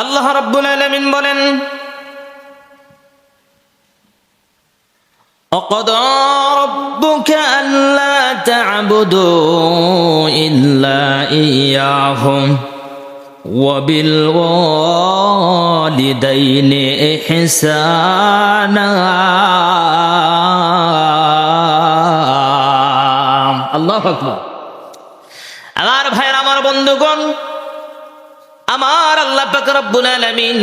আল্লাহ রাব্বুল আলামিন বলেন وقضى ربك ألا تعبدوا إلا إياه وبالوالدين إحسانا الله أكبر আমার ভাইয়ের আমার বন্ধুগণ আমার আল্লাহ রব্বুল আলামিন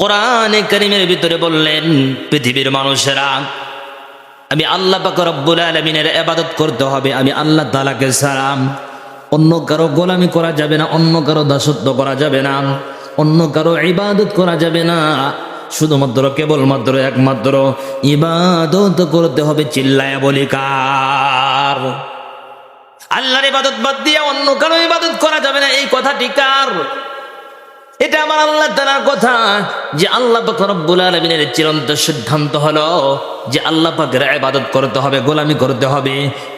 কোরআনে করিমের ভিতরে বললেন, পৃথিবীর মানুষেরা, আমি আল্লাহ রব্বুল আলমিনের এবাদত করতে হবে, আমি আল্লাহ তালাকে সালাম। অন্য কারও গোলামি করা যাবে না, অন্য কারও দাসত্ব করা যাবে না, অন্য কারও ইবাদত করা যাবে না। শুধুমাত্র, কেবলমাত্র, একমাত্র ইবাদত করতে হবে, চিল্লায় বলি কার? আল্লাহর ইবাদত বাদ দিয়ে অন্য কারও ইবাদত করা যাবে না। এই কথাটি কার? এটা আমার আল্লাহ তালার কথা যে আল্লাহ পাক রব্বুল আলমিনের চিরন্ত সিদ্ধান্ত হলো যে আল্লাহ পাকের ইবাদত করতে হবে, গোলামি করতে হবে।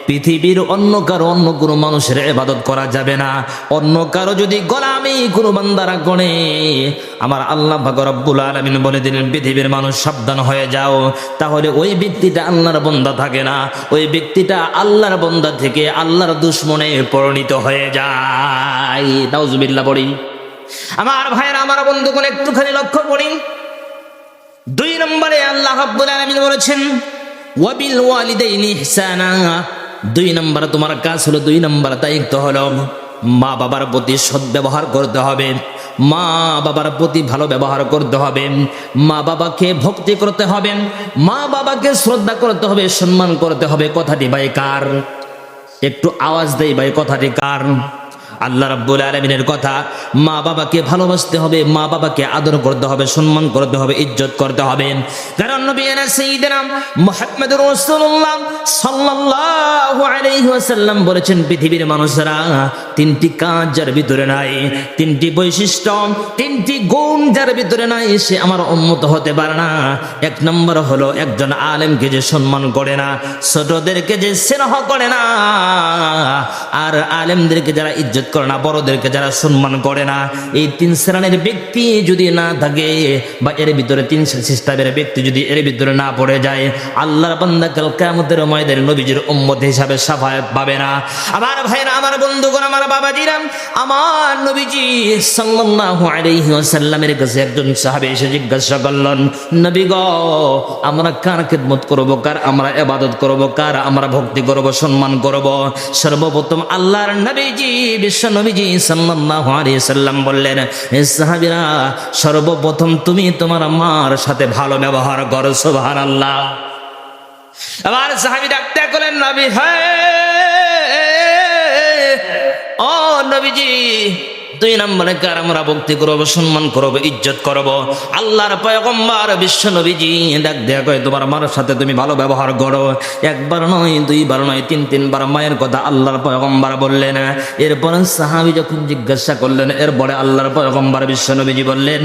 পৃথিবীর অন্য কারও অন্য কোনো মানুষের এবাদত করা যাবে না। অন্য কারও যদি গোলামি কোনো বান্দারা গণে আমার আল্লাহ পাক রব্বুল আলমিন বলে দিলেন, পৃথিবীর মানুষ সাবধান হয়ে যাও। তাহলে ওই ব্যক্তিটা আল্লাহর বন্দা থাকে না। ওই ব্যক্তিটা আল্লাহর বন্দা থেকে আল্লাহর দুশ্মনে পরিণত হয়ে যায়। নাউজুবিল্লাহ পড়ি আমার ভাইয়ের, আমার বন্ধুগণ, একটুখানি লক্ষ্য করি। দুই নম্বরে আল্লাহ রাব্বুল আলামিন বলেছেন, ওয়াবিল ওয়ালিদাইনি ইহসানা। দুই নম্বর, তোমার কাজ হলো দুই নম্বর দায়িত্ব হলো। মা বাবার প্রতি সদ্ব্যবহার করতে হবে। মা বাবার প্রতি ভালো ব্যবহার করতে হবে। মা বাবাকে ভক্তি করতে হবে। মা বাবাকে শ্রদ্ধা করতে হবে, সম্মান করতে হবে। কথাটি ভাই কার? একটু আওয়াজ দেয় ভাই, কথাটি কার? আল্লাহ রাব্বুল আলমিনের কথা, মা বাবাকে ভালোবাসতে হবে, মা বাবাকে আদর করতে হবে, সম্মান করতে হবে, ইজ্জত করতে হবে। কারণ নবী সাইয়্যিদিনা মুহাম্মদুর রাসূলুল্লাহ সাল্লাল্লাহু আলাইহি ওয়াসাল্লাম বলেছেন, পৃথিবীর মানুষেরা তিনটি কাজ যার ভিতরে নাই। তিনটি বৈশিষ্ট্য, তিনটি গুণ যার ভিতরে নাই, সে আমার উন্মত হতে পারে না। এক নম্বর হলো একজন আলেমকে যে সম্মান করে না, ছোটদেরকে যে স্নেহ করে না, আর আলেমদেরকে যারা ইজ্জত করে না, বড়দেরকে যারা সম্মান করে না, এই তিন শ্রেণির ব্যক্তি যদি না থাকে বা এর ভিতরে তিন সিস্টেমের ব্যক্তি যদি এর ভিতরে না পড়ে যায়, আল্লাহর বান্দা কাল কিয়ামতের ময়দের নবীজির উম্মত হিসাবে সাফায়াত পাবে না। আমার ভাইরা, আমার বন্ধুগণ, আমার বাবাজিরা, আমার নবীজি সাল্লাল্লাহু আলাইহি ওয়াসাল্লামের কাছে একজন সাহাবী এসে জিজ্ঞাসা করলেন, নবী গো, আমরা কার খেদমত করব, কার আমরা ইবাদত করব, কার আমরা ভক্তি করব, সম্মান করব? সর্বপ্রথম আল্লাহর নবীজি বিশ্ব নবীজি সাল্লাহ সাল্লাম বললেন সাহাবিরা, সর্বপ্রথম তুমি তোমার মার সাথে ভালো ব্যবহার করো আল্লাহ আবার সাহাবি ডাকতে করলেন, নবী হ্যাঁ ও নবীজি দুই নম্বরে কার আমরা ভক্তি করব, সম্মান করব, ইজ্জত করব? আল্লাহর পয়গম্বর বিশ্ব নবীজি ডাক দেয়া কয়, তোমার মার সাথে তুমি ভালো ব্যবহার করো। একবার নয়, দুইবার নয়, তিন, তিনবার মায়ের কথা আল্লাহর পয়গম্বর বললেন। এরপরে সাহাবি যখন জিজ্ঞাসা করলেন, এরপরে আল্লাহর পয়গম্বর বিশ্ব নবীজি বললেন,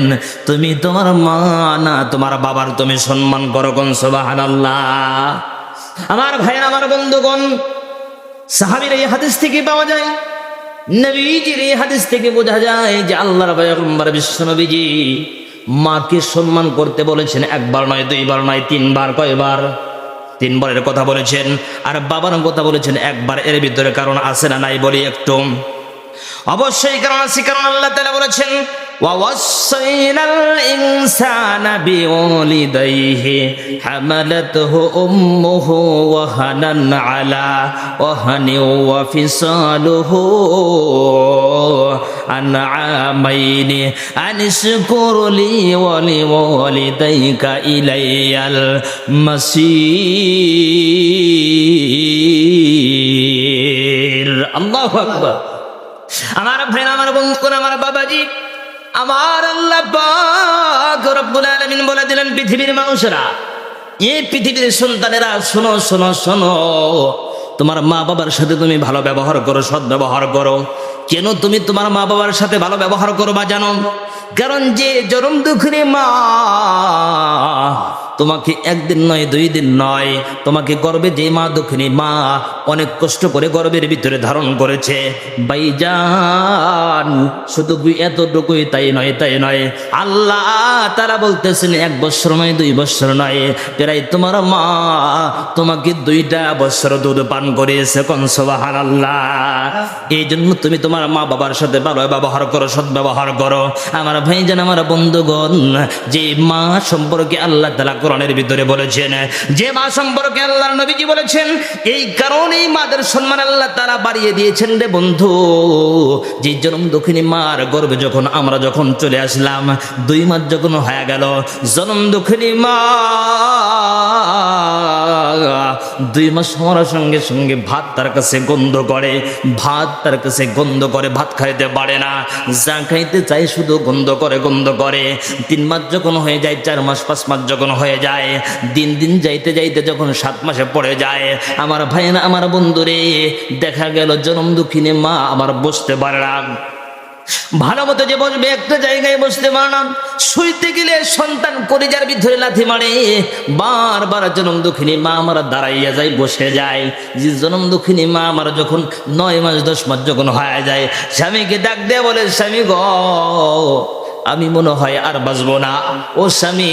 তুমি তোমার মা না তোমার বাবার তুমি সম্মান করো কোন? সোবাহান আল্লাহ আমার ভাইয়ের, আমার বন্ধুগণ, সাহাবির এই হাদিস থেকে পাওয়া যায় নবীজির এই হাদিস থেকে বোঝা যায় যে আল্লাহর পয়গম্বর বিশ্ব নবীজি মাকে সম্মান করতে বলেছেন, একবার নয়, দুইবার নয়, তিনবার, কয়বার? তিনবারের কথা বলেছেন আর বাবার কথা বলেছেন, একবার এর ভিতরে কারণ আছে না নাই বলি একটু। অবশ্যই কারণ আছে, কারণ আল্লাহ তাআলা বলেছেন ووصينا الإنسان بوالديه حملته أمه وهنا على وهن وفصاله عن عامين أن اشكر لي ولوالديك إلي المصير الله أكبر আমার ভাই আমার বন্ধু আমার বাবাজি আমার আল্লাহ আলামিন বলে দিলেন, পৃথিবীর মানুষেরা এই পৃথিবীর সন্তানেরা, শোনো শোনো শোনো, তোমার মা বাবার সাথে তুমি ভালো ব্যবহার করো, সৎ ব্যবহার করো। কেন তুমি তোমার মা বাবার সাথে ভালো ব্যবহার করো বা জানো? কারণ যে জরম দুঃখী মা তোমাকে একদিন নয়, দুই দিন নয়, তোমাকে গর্বে যে মা দক্ষিণী মা অনেক কষ্ট করে গর্বের ভিতরে ধারণ করেছে। বাইজান শুধু এতটুকুই তাই নয় তাই নয়। আল্লাহ তারা বলতেছেন, এক বছর নয়, দুই বছর নয়। প্রায় তোমার মা তোমাকে দুইটা বছর দুধ পান করিয়েছে কনসবাহান আল্লাহ এই জন্য তুমি তোমার মা বাবার সাথে ভালো ব্যবহার করো, সৎ ব্যবহার করো। আমার ভাইজান, আমার বন্ধুগণ, যে মা সম্পর্কে আল্লাহ তালা কোরআনের ভিতরে বলেছেন, যে মা সম্পর্কে আল্লাহ নবীজি বলেছেন, এই কারণেই মাদের সম্মান আল্লাহ তারা বাড়িয়ে দিয়েছেন রে বন্ধু। যে জনম দক্ষিণী মার গর্বে যখন আমরা যখন চলে আসলাম, দুই মাস যখন হয়ে গেল, জনম দক্ষিণী মা দুই মাস হওয়ার সঙ্গে সঙ্গে ভাত তার কাছে গন্ধ করে, ভাত তার কাছে গন্ধ করে, ভাত খাইতে পারে না। যা খাইতে চাই শুধু গন্ধ করে গন্ধ করে। তিন মাস যখন হয়ে যায়, চার মাস, পাঁচ মাস যখন হয়ে যায়, দিন দিন যাইতে যাইতে যখন সাত মাসে পড়ে যায়, আমার ভাই না আমার বন্ধুরে, দেখা গেল জনম দুঃখিনী মা আবার বসতে পারে না। ভালো মতো যে বসবে, একটা জায়গায় বসতে পারে না। শুইতে গেলে সন্তান কলিজার ভিতরে লাথি মারে। বারবার জনম দুঃখিনী মা আমার দাঁড়াইয়া যায়, বসে যায়। যে জনম দুঃখিনী মা আমার যখন নয় মাস, দশ মাস যখন হয়ে যায়, স্বামীকে ডাক দেয়া বলে, স্বামী গ, আমি মনে হয় আর বাঁচবো না। ও স্বামী,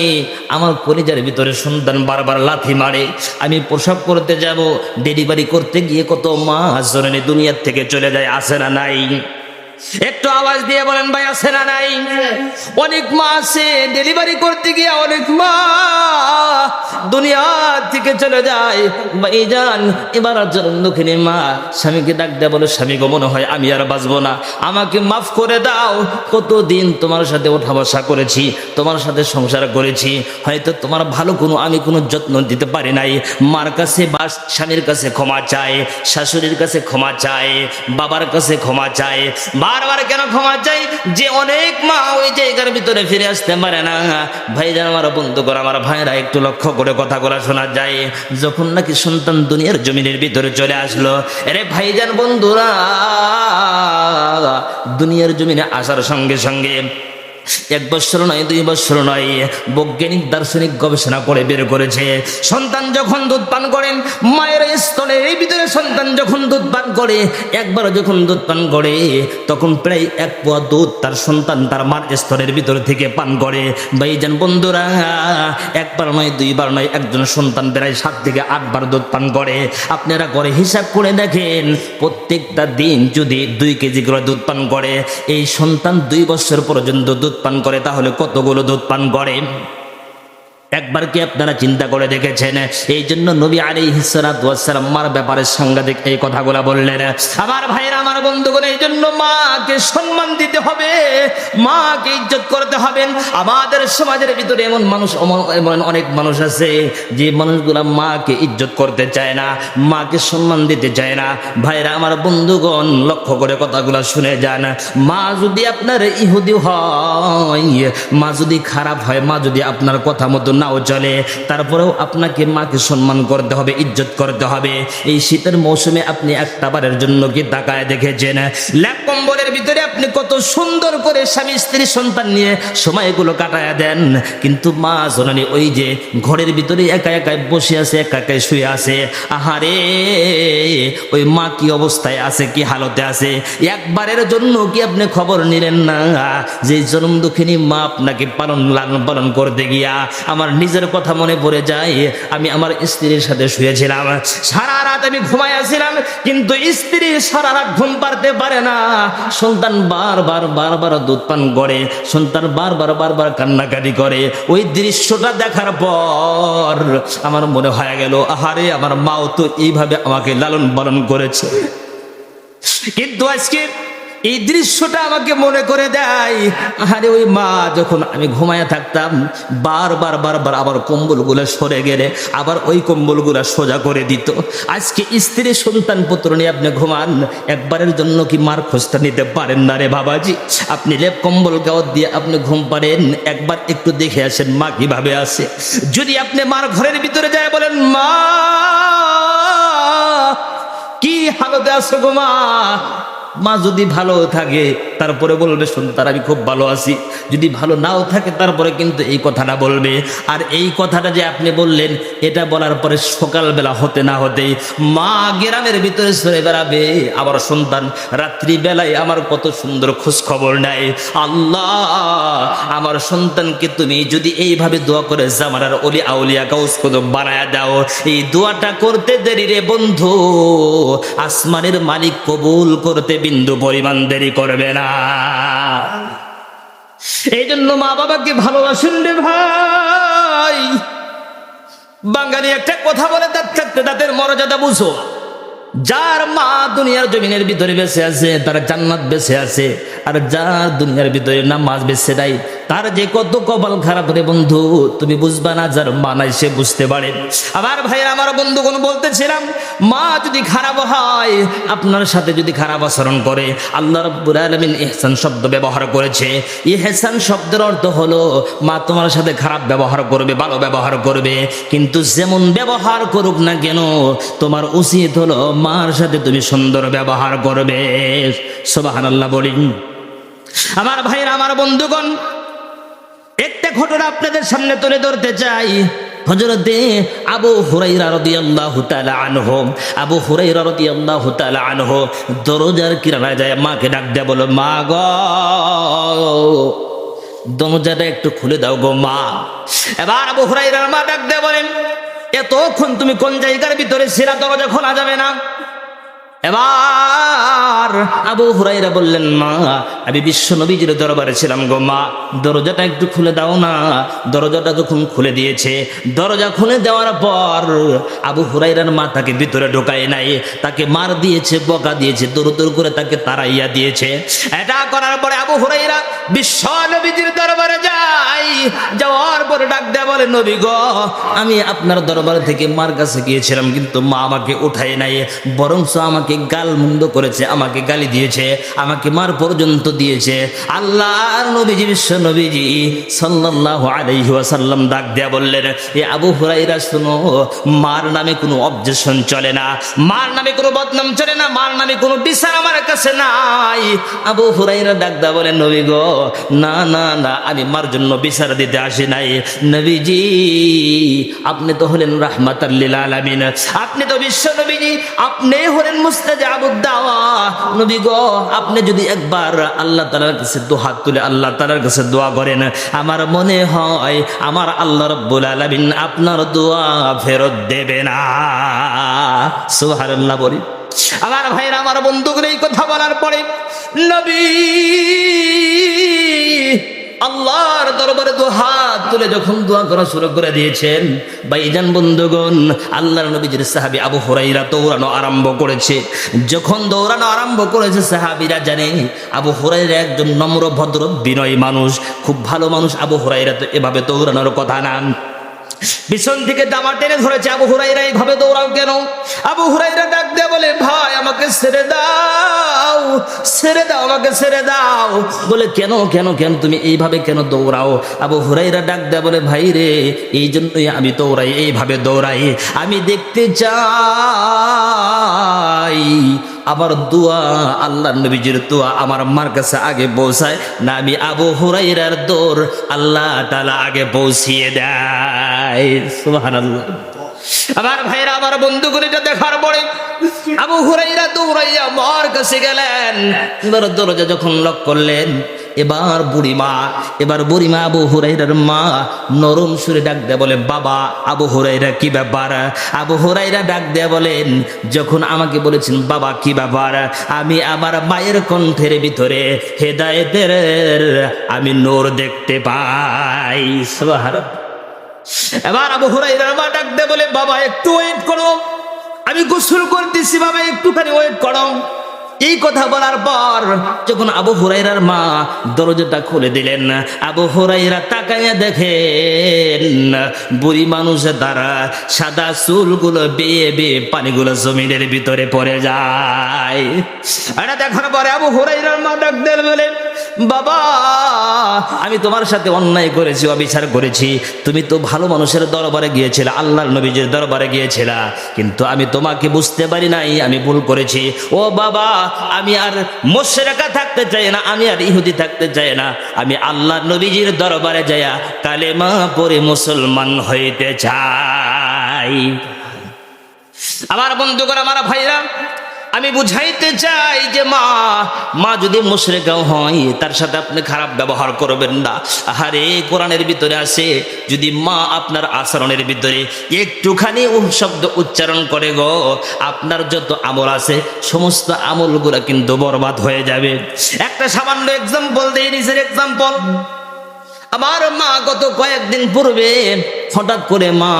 আমার কলিজার ভিতরে সন্তান বারবার লাথি মারে। আমি প্রসব করতে যাব, ডেলিভারি করতে গিয়ে কত মা জননী দুনিয়ার থেকে চলে যায়, আসে না নাই। একটু আওয়াজ দিয়ে বলেন, ভাই, আছে না নাই? অনেক মা আছে ডেলিভারি করতে গিয়ে অনেক মা দুনিয়া থেকে চলে যায়। ভাই, যান, এবার আর জন্মদুখিনী মা, স্বামীকে ডাক দেয় বলে, স্বামী গো, মনে হয় আমি আর বাঁচবো না। আমাকে মাফ করে দাও। কতদিন তোমার সাথে ওঠা বসা করেছি, তোমার সাথে সংসার করেছি। হয়তো তোমার ভালো কোনো, আমি কোনো যত্ন দিতে পারি নাই। মার কাছে বা স্বামীর কাছে ক্ষমা চায়, শাশুড়ির কাছে ক্ষমা চায়, বাবার কাছে ক্ষমা চায়। বারবার কেন ক্ষমা চাই যে অনেক মা ওই জায়গার ভিতরে ফিরে আসতে পারে না। ভাইজান আমার বন্ধু করে, আমার ভাইরা একটু লক্ষ্য করে কথা কথাগুলো শোনা যায়। যখন নাকি সন্তান দুনিয়ার জমিনের ভিতরে চলে আসলো আরে ভাইজান বন্ধুরা, দুনিয়ার জমিনে আসার সঙ্গে সঙ্গে এক বছর নয়, দুই বছর নয়, বৈজ্ঞানিক দার্শনিক গবেষণা করে বের করেছে। সন্তান যখন দুধ পান করেন, মায়ের স্তনের এই ভিতরে সন্তান যখন দুধ পান করে একবার যখন দুধ পান করে, তখন প্রায় এক পোয়া দুধ তার সন্তান তার মার স্তরের ভিতর থেকে পান করে। ভাইজান, বন্ধুরা, একবার নয়, দুইবার নয়, একজন সন্তান প্রায় সাত থেকে আটবার দুধ পান করে। আপনারা করে হিসাব করে দেখেন, প্রত্যেকটা দিন যদি দুই কেজি করে দুধ পান করে, এই সন্তান দুই বছর পর্যন্ত দুধ পান করে তাহলে কতগুলো দুধ পান করে একবার কি আপনারা চিন্তা করে দেখেছেন? এই জন্য নবী আলী হিসালাম মার ব্যাপারে সাংঘাতিক এই কথাগুলো বললেন। আমার ভাইয়ের, আমার বন্ধুগণ, এই জন্য মাকে সম্মান দিতে হবে, মাকে ইজ্জত করতে হবে। আমাদের সমাজের ভিতরে এমন মানুষ, এমন অনেক মানুষ আছে, যে মানুষগুলা মাকে ইজ্জত করতে চায় না, মাকে সম্মান দিতে চায় না। ভাইরা আমার বন্ধুগণ, লক্ষ্য করে কথাগুলো শুনে যান। মা যদি আপনার ইহুদি হয়, মা যদি খারাপ হয়, মা যদি আপনার কথা মতো নাও চলে তারপরেও আপনাকে মাকে সম্মান করতে হবে, ইজ্জত করতে হবে। এই শীতের মৌসুমে আপনি একটা বারের জন্য কি তাকায় দেখেছেন? ল্যাপ কম্বলের ভিতরে আপনি কত সুন্দর করে স্বামী, স্ত্রী, সন্তান নিয়ে সময়গুলো কাটায় দেন। কিন্তু মা জননী ওই যে ঘরের ভিতরে একা একাই বসে আছে, একা একাই শুয়ে আছে। আহারে, ওই মা কি অবস্থায় আছে, কি হালতে আছে? একবারের জন্য কি আপনি খবর নিলেন না? যে জন্ম দুঃখিনী মা আপনাকে পালন, লালন পালন করতে গিয়া আমার নিজের কথা মনে পড়ে যায়। আমি আমার স্ত্রীর সাথে শুয়েছিলাম। সারা রাত আমি ঘুমাইয়াছিলাম, কিন্তু স্ত্রী সারা রাত ঘুম পারতে পারে না। সন্তান বারবার বারবার দুধ পান করে, সন্তান বারবার বারবার কান্নাকাটি করে। ওই দৃশ্যটা দেখার পর আমার মনে হয়ে গেল, আহারে, আমার মাও তো এইভাবে আমাকে লালন পালন করেছে। কিন্তু আজকে এই দৃশ্যটা আমাকে মনে করে দেয় আরে ওই মা যখন আমি ঘুমায় থাকতাম, বারবার বারবার আবার কম্বলগুলো সরে গেলে আবার ওই কম্বলগুলো সোজা করে দিত। আজকে স্ত্রী সন্তান পুত্র নিয়ে আপনি ঘুমান, একবারের জন্য কি মার খোঁজটা নিতে পারেন না রে বাবাজি? আপনি লেপ কম্বল গাওয়াত দিয়ে আপনি ঘুম পারেন একবার একটু দেখে আসেন মা কীভাবে আছে। যদি আপনি মার ঘরের ভিতরে যায় বলেন, মা, কি হালতে আছো গো মা? মা যদি ভালো থাকে, তারপরে বলবে সন্তান আমি খুব ভালো আছি। যদি ভালো নাও থাকে, তারপরে কিন্তু এই কথাটা বলবে। আর এই কথাটা যে আপনি বললেন, এটা বলার পরে সকালবেলা হতে না হতে মা গ্রামের ভিতরে সরে বেড়াবে। আমার সন্তান রাত্রি বেলায় আমার কত সুন্দর খোঁজ খবর নেয়। আল্লাহ, আমার সন্তানকে তুমি যদি এইভাবে দোয়া করে জামানার অলি আউলিয়া কাউস কদম বানায় দাও, এই দোয়াটা করতে দেরি রে বন্ধু। আসমানের মালিক কবুল করতে বিন্দু পরিমাণ দেরি করবে না। এই জন্য মা বাবাকে ভালোবাসেন রে ভাই। বাঙালি একটা কথা বলে তার থাকতে তাদের মর্যাদা বুঝো। যার মা দুনিয়ার জমিনের ভিতরে বেঁচে আছে, তার জান্নাত বেঁচে আছে, আর যার দুনিয়ার ভিতরে নামাজ বেঁচে নাই, তার যে কত কপাল খারাপ রে বন্ধু, তুমি বুঝবা না, যার মা নাই সে বুঝতে পারে আবার ভাই আমার বন্ধুগণ বলতেছিলাম, মা যদি খারাপ হয়, আপনার সাথে যদি খারাপ আচরণ করে, আল্লাহ রব্বুল আলামিন ইহসান শব্দ ব্যবহার করেছে। ইহসান শব্দের অর্থ হলো, মা তোমার সাথে খারাপ ব্যবহার করবে, ভালো ব্যবহার করবে, কিন্তু যেমন ব্যবহার করুক না কেন, তোমার উচিত হলো মার সাথে তুমি সুন্দর ব্যবহার করবে। সোবাহান আল্লাহ বলি আমার ভাইয়ের, আমার বন্ধুগণ, একটা ঘটনা আপনাদের সামনে তুলে ধরতে চাই। হজরতে আবু হুরাইরা রাদিয়াল্লাহু তাআলা আনহু, আবু হুরাইরা রাদিয়াল্লাহু তাআলা আনহু দরজার কিনারায় যায়, মাকে ডাক দেয়া বলো মা গো, দরজাটা একটু খুলে দাও গো মা। এবার আবু হুরাইরার মা ডাক দেয়া বলেন এতক্ষণ তুমি কোন জায়গার ভিতরে সেরা দরজা খোলা যাবে না? এবার আবু হুরাইরা বললেন, মা, আমি বিশ্ব নবীজির দরবারে ছিলাম গো, মা, দরজাটা একটু খুলে দাও না। দরজাটা যখন খুলে দিয়েছে, দরজা খুলে দেওয়ার পর আবু হুরাইরার মা তাকে ভিতরে ঢোকায় নাই, তাকে মার দিয়েছে, বকা দিয়েছে দূর দূর করে তাকে তাড়াইয়া দিয়েছে। এটা করার পরে আবু হুরাইরা বিশ্ব নবীজির দরবারে যাই যাওয়ার পরে ডাক দেয়া বলে, নবী গো, আমি আপনার দরবার থেকে মার কাছে গিয়েছিলাম, কিন্তু মা আমাকে উঠায় নাই, বরঞ্চ আমাকে গাল মুন্দ করেছে, আমাকে গালি দিয়েছে, আমাকে মার পর্যন্ত দিয়েছে। আল্লাহ নবীজি, বিশ্ব নবীজি সাল্লাল্লাহু আলাইহি ওয়াসাল্লাম ডাক দেয়া বললেন, এ আবু হুরাইরা শুনো, মার নামে কোনো অবজেকশন চলে না, মার নামে কোনো বদনাম চলে না, মার নামে কোনো বিচার আমার কাছে নাই। আবু হুরাইরা ডাক দেয়া বলেন নবী গো, না না না, আমি মার জন্য বিচার দিতে আসি নাই। নবীজি, আপনি তো হলেন রাহমাতাল্লিল আলামিন। আপনি তো বিশ্ব নবীজি, আপনি হলেন মুস্তাজাবুদ্দাওয়া নবী গো, আপনি যদি একবার আল্লাহ তালার কাছে দুহাত তুলে আল্লাহ তালার কাছে দোয়া করেন, আমার মনে হয় আমার আল্লাহ রব্বুল আলমিন আপনার দোয়া ফেরত দেবে না। সুবহানাল্লাহ বলি। আমার ভাইরা, আমার বন্ধুগুলো এই কথা বলার পরে নবী আল্লাহর দরবারে দু হাত তুলে যখন দোয়া করা শুরু করে দিয়েছেন বাইজান বন্ধুগণ, আল্লাহর নবীজির সাহাবি আবু হুরাইরা দৌড়ানো আরম্ভ করেছে। যখন দৌড়ানো আরম্ভ করেছে, সাহাবিরা জানে আবু হুরাইরা একজন নম্র, ভদ্র, বিনয় মানুষ। খুব ভালো মানুষ আবু হুরাইরা তো এভাবে দৌড়ানোর কথা না। পিছন থেকে দামা টেনে ধরেছে আবু হুরাইরা এইভাবে দৌড়াও কেন? আবু হুরাইরা ডাক দিয়ে বলে, ভাই, আমাকে ছেড়ে দাও ছেড়ে দাও, আমাকে ছেড়ে দাও। বলে, কেন কেন কেন, তুমি এইভাবে কেন দৌড়াও? আবু হুরাইরা ডাক দেয়া বলে, ভাই রে, এই জন্যই আমি দৌড়াই, এইভাবে দৌড়াই। আমি দেখতে চাই আমার দোয়া আল্লাহ নবীজির দোয়া আমার মার কাছে আগে পৌঁছায়। না আমি আবু হুরাইরার দোর, আল্লাহ তালা আগে পৌঁছিয়ে দেয়। সুবহানাল্লাহ। আমার ভাইরা, আমার বন্ধুগুলো এটা দেখার পরে আবু হুরাইরা দৌড়াইয়া মার কাছে গেলেন। দরজা যখন লক করলেন এবার বুড়িমা এবার বুড়িমা আবু হুরাইরার মা নরম সুরে ডাক দেয়া বলে, বাবা, আবু হুরাইরা কি ব্যাপার? আবু হুরাইরা ডাক দেয়া বলেন, যখন আমাকে বলেছেন, বাবা, কি ব্যাপার? আমি আমার মায়ের কণ্ঠের ভিতরে হেদায়েতের আমি নূর দেখতে পাই। এবার আবু হুরাইরার মা ডাক দে বলে, বাবা, একটু ওয়েট করো। আমি গোসল করতেছি, বাবা, একটুখানি ওয়েট করো। এই কথা বলার পর যখন আবু হুরাইরার মা দরজাটা খুলে দিলেন, আবু হুরাইরা তাকাইয়া দেখেন, বুড়ি মানুষের দ্বারা সাদা চুলগুলো বেয়ে বেয়ে পানিগুলো জমিনের ভিতরে পড়ে যায়। এটা দেখার পরে আবু হুরাইরার মা ডাক দেন বলেন বাবা, আমি তোমার সাথে অন্যায় করেছি, অবিচার করেছি। তুমি তো ভালো মানুষের দরবারে গিয়েছিলে, আল্লাহর নবীজির দরবারে গিয়েছিলা। কিন্তু আমি তোমাকে বুঝতে পারি নাই, আমি ভুল করেছি। ও বাবা, আমি আর মোশরেকা থাকতে চাই না, আমি আর ইহুদি থাকতে চাই না। আমি আল্লাহর নবীজির দরবারে যাইয়া কালেমা পরে মুসলমান হইতে চাই। আমার বন্ধুগণ, আমার ভাইরা আমি বুঝাইতে চাই যে মা মা যদি মুশরেকাও হয়, তার সাথে আপনি খারাপ ব্যবহার করবেন না। আহারে, কোরআনের ভিতরে আছে, যদি মা আপনার আচরণের ভিতরে একটুখানি শব্দ উচ্চারণ করে গো, আপনার যত আমল আছে, সমস্ত আমলগুলো কিন্তু বরবাদ হয়ে যাবে। একটা সামান্য এক্সাম্পল দেই নিজের এক্সাম্পল আমার মা গত কয়েকদিন পূর্বে হঠাৎ করে মা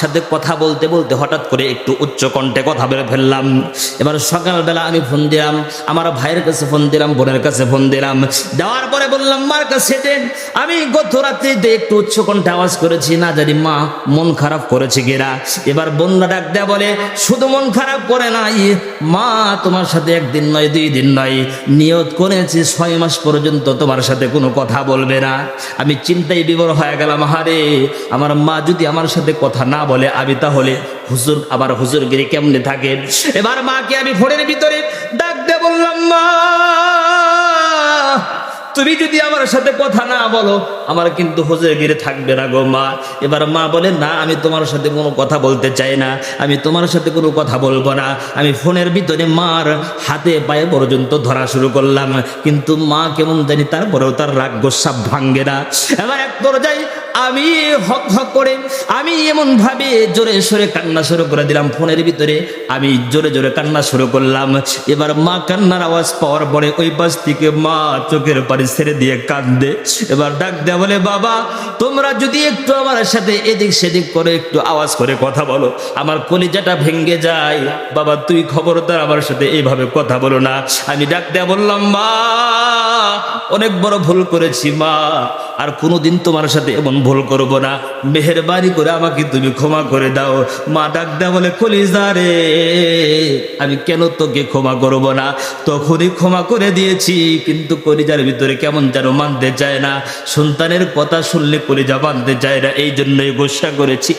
সাথে কথা বলতে বলতে হঠাৎ করে একটু উচ্চ কণ্ঠে কথা বলে ফেললাম। এবার সকালবেলা আমি ফোন দিলাম, আমার ভাইয়ের কাছে ফোন দিলাম, বোনের কাছে ফোন দিলাম। দেওয়ার পরে বললাম, মার কাছে আমি গত রাত্রিতে একটু উচ্চ কণ্ঠে আওয়াজ করেছি, না জানি মা, মন খারাপ করেছে কিনা? এবার বন্যা ডাক দেয়া বলে, শুধু মন খারাপ করে নাই। মা, তোমার সাথে একদিন নয়, দুই দিন নয়। নিয়ত করেছি, ছয় মাস পর্যন্ত তোমার সাথে কোনো কথা বলবে না। আমি চিন্তায় বিবর হয়ে গেলাম হারে আমার মা যদি আমার সাথে কথা না বলে, আমি তাহলে হুজুর আবার হুজুরগিরি কেমনে থাকে এবার মাকে আমি ফোনের ভিতরে ডাক দিয়ে বললাম, মা, তুমি যদি আমার সাথে কথা না বলো, আমার কিন্তু হুজুর গিরে থাকবে না গো মা। এবার মা বলে, না, আমি তোমার সাথে কোনো কথা বলতে চাই না, আমি তোমার সাথে কোনো কথা বলব না। আমি ফোনের ভিতরে মার হাতে পায়ে পর্যন্ত ধরা শুরু করলাম, কিন্তু মা কেমন জানি তারপরেও তার রাগ গোসাপ ভাঙ্গে না। এবার এক পর্যায়ে আমি হক হক করে, আমি এমন ভাবে জোরে সরে কান্না শুরু করে দিলাম ফোনের ভিতরে। আমি জোরে জোরে কান্না শুরু করলাম। এবার মা কান্নার আওয়াজ পাওয়ার পরে ওই পাশ থেকে মা চোখের পানি ছেড়ে দিয়ে কান্দে এবার ডাক দেয়া বলে, বাবা, তোমরা যদি একটু আমার সাথে এদিক সেদিক করে একটু আওয়াজ করে কথা বলো। আমার কলিজাটা ভেঙ্গে যায়। বাবা, তুই খবরদার আমার সাথে এইভাবে কথা বলো না। আমি ডাক দেয়া বললাম, মা, অনেক বড় ভুল করেছি, মা। আর কোনোদিন তোমার সাথে এমন ভুল করব না। মেহরবানি করে আমাকে তুমি ক্ষমা করে দাও। মা ডাক দেয়া বলে, কলিজা রে, আমি কেন তোকে ক্ষমা করব না? তখনই ক্ষমা করে দিয়েছি, কিন্তু কলিজার ভিতরে কেমন যেন মানতে চায় না। সন্তানের কথা শুনলে কলিজা মানতে চায় না এই জন্যই গোসা করেছি।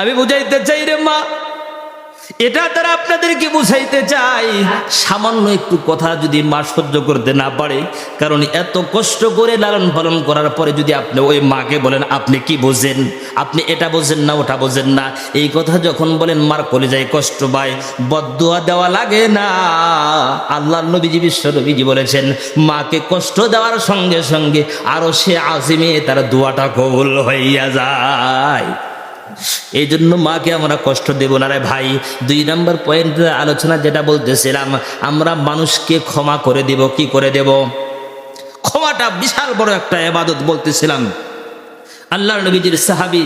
আমি বুঝাইতে চাই রে মা এটা তারা আপনাদেরকে বুঝাইতে চাই সামান্য একটু কথা যদি মা সহ্য করতে না পারে, কারণ এত কষ্ট করে লালন পালন করার পরে যদি আপনি ওই মাকে বলেন, আপনি কি বোঝেন? আপনি এটা বোঝেন না, ওটা বোঝেন না। এই কথা যখন বলেন, মার কলে যায় কষ্ট পায়। বদুয়া দেওয়া লাগে না। আল্লাহ নবীজি, বিশ্ব নবীজি বলেছেন, মাকে কষ্ট দেওয়ার সঙ্গে সঙ্গে আরও সে আজিমে তার দোয়াটা কবুল হইয়া যায়। এই জন্য মাকে আমরা কষ্ট দেব না রে ভাই। দুই নম্বর পয়েন্টের আলোচনা যেটা বলতেছিলাম, আমরা মানুষকে ক্ষমা করে দেব, কি করে দেব? ক্ষমাটা বিশাল বড় একটা এবাদত বলতেছিলাম। আল্লাহ নবীজির সাহাবি,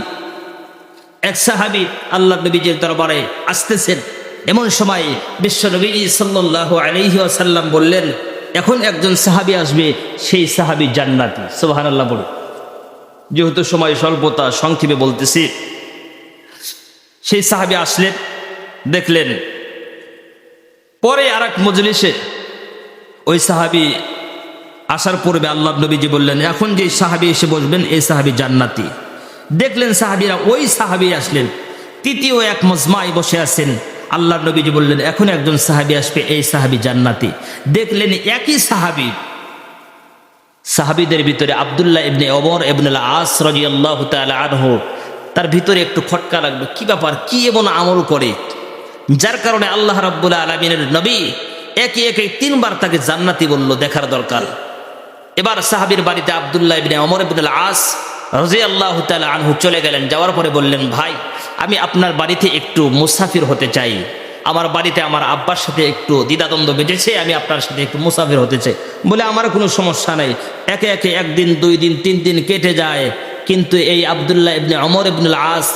এক সাহাবি আল্লাহ নবীজির দরবারে আসতেছেন। এমন সময় বিশ্ব নবীজি সাল্লাহ আলহি আসাল্লাম বললেন, এখন একজন সাহাবি আসবে, সেই সাহাবি জান্নাতি। সোহান আল্লাহ বলে যেহেতু সময় স্বল্পতা, সংক্ষেপে বলতেছি। সেই সাহাবি আসলেন, দেখলেন, পরে আর এক মজলিসে ওই সাহাবি আসার পূর্বে আল্লাহ নবীজি বললেন, এখন যে সাহাবি এসে বসবেন, এই সাহাবি জান্নাতি। দেখলেন সাহাবিরা, ওই সাহাবি আসলেন, তৃতীয় এক মজমায় বসে আছেন। আল্লাহ নবীজি বললেন, এখন একজন সাহাবি আসবে, এই সাহাবি জান্নাতি। দেখলেন একই সাহাবি, সাহাবিদের ভিতরে আবদুল্লাহ ইবনে ওমর ইবনুল আস রাজিয়াল্লাহু তাআলা আনহু তার ভিতরে একটু খটকা লাগল। কি ব্যাপার? কি এমন আমল করে? যার কারণে আল্লাহ রাব্বুল আলমিনের নবী একে একে তিনবার তাকে জান্নাতি বলল দেখার দরকার। এবার সাহাবির বাড়িতে আবদুল্লাহ ইবনে অমর ইবনুল আস রাজি আল্লাহ তালা আনহু চলে গেলেন। যাওয়ার পরে বললেন, ভাই, আমি আপনার বাড়িতে একটু মুসাফির হতে চাই। আমার বাড়িতে আমার আব্বার সাথে একটু দ্বিধাদ্বন্দ্ব বেঁচেছে আমি আপনার সাথে একটু মুসাফির হতে চাই। বলে, আমার কোনো সমস্যা নেই। একে একে একদিন, দুই দিন, তিন দিন কেটে যায়। কিন্তু এই আবদুল্লাহ ইবনে অমর ইবনুল আস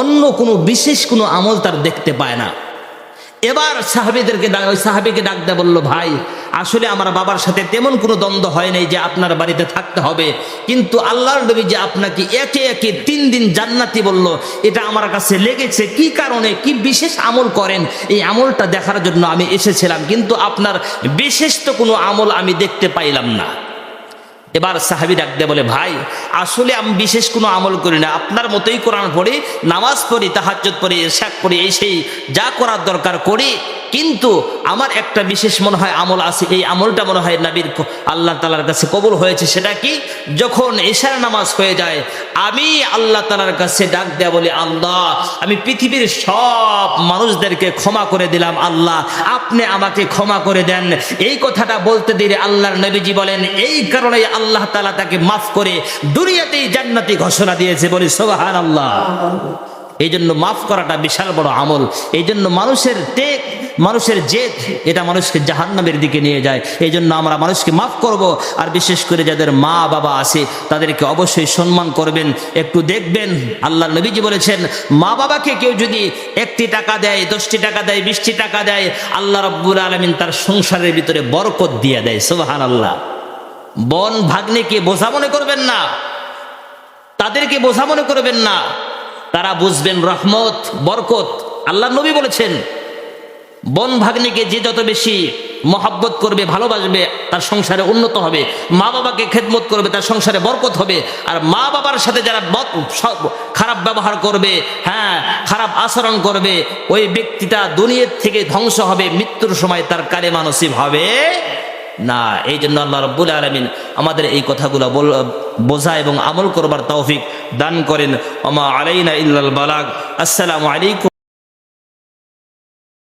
অন্য কোনো বিশেষ কোনো আমল তার দেখতে পায় না। এবার সাহাবিদেরকে ওই সাহাবিকে ডাক দেয় বলল, ভাই, আসলে আমার বাবার সাথে তেমন কোনো দ্বন্দ্ব হয় নাই যে আপনার বাড়িতে থাকতে হবে। কিন্তু আল্লাহর নবী যে আপনাকে একে একে তিন দিন জান্নাতি বলল, এটা আমার কাছে লেগেছে। কি কারণে? কি বিশেষ আমল করেন? এই আমলটা দেখার জন্য আমি এসেছিলাম, কিন্তু আপনার বিশেষ তো কোনো আমল আমি দেখতে পাইলাম না। এবার সাহাবি ডাকতে বলে, ভাই, আসলে আমি বিশেষ কোনো আমল করি না। আপনার মতোই কোরআন পড়ি, নামাজ পড়ি তাহাজ পড়ি এরশাক পড়ি, এই সেই যা করার দরকার করি কিন্তু আমার একটা বিশেষ মনে হয় আমল আছে। এই আমলটা মনে হয় নবীর আল্লাহ তালার কাছে কবুল হয়েছে। সেটা কি? যখন এশার নামাজ হয়ে যায় আমি আল্লাহ তালার কাছে ডাক দেয়া বলি আল্লাহ আমি পৃথিবীর সব মানুষদেরকে ক্ষমা করে দিলাম আল্লাহ আপনি আমাকে ক্ষমা করে দেন। এই কথাটা বলতে দিলে আল্লাহর নবীজি বলেন এই কারণে আল্লাহ তালা তাকে মাফ করে দুনিয়াতেই জান্নাতি ঘোষণা দিয়েছে। বলি সোবাহান আল্লাহ এই জন্য মাফ করাটা বিশাল বড় আমল। এই জন্য মানুষের টেক মানুষের জেদ, এটা মানুষকে জাহান্নামের দিকে নিয়ে যায়। এই জন্য আমরা মানুষকে মাফ করব, আর বিশেষ করে যাদের মা বাবা আছে, তাদেরকে অবশ্যই সম্মান করবেন, একটু দেখবেন। আল্লাহ নবীজি বলেছেন মা বাবাকে কেউ যদি একটি টাকা দেয়, দশটি টাকা দেয়, বিশটি টাকা দেয়, আল্লাহ রব্বুল আলমিন তার সংসারের ভিতরে বরকত দিয়ে দেয় সোহান আল্লাহ বন ভাগ্নেকে বোঝা মনে করবেন না, তাদেরকে বোঝা মনে করবেন না, তারা বুঝবেন রহমত, বরকত। আল্লাহ নবী বলেছেন বন ভাগ্নিকে যে যত বেশি মহাব্বত করবে, ভালোবাসবে, তার সংসারে উন্নত হবে। মা বাবাকে খেদমত করবে, তার সংসারে বরকত হবে। আর মা বাবার সাথে যারা খারাপ ব্যবহার করবে হ্যাঁ খারাপ আচরণ করবে, ওই ব্যক্তিটা দুনিয়ার থেকে ধ্বংস হবে, মৃত্যুর সময় তার কালে মানসিব হবে না। এই জন্য আল্লাহ রব্বুল আলমিন আমাদের এই কথাগুলো বল- বোঝা এবং আমল করবার তৌফিক দান করেন। ওমা আলাইনা ইল্লাল বালাগ। আসসালামু আলাইকুম।